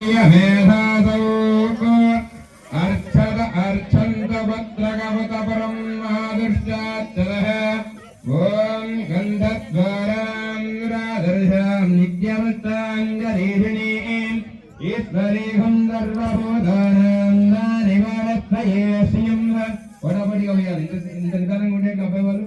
మేధాదౌ అర్చద అర్చంత భద్రగవత పరం మహాదృష్టాత్తరః ఓం గంధద్వారాం రాదర్శాం నిత్యవస్తాంగరీషిణీం ఈశ్వరీహం సర్వభూతానాం నానివారత్వయే శ్రియం వడబడిగా వేయాలి ఇంత ఇంత నిదానంగా ఉండే అబ్బాయి వాళ్ళు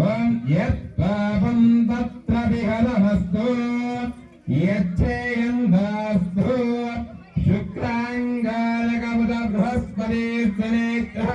ఓం యత్ తత్ర విహలమస్తు యచ్చేయందాస్తు శుక్రాంగారకముద బృహస్పతి స్వనేత్రః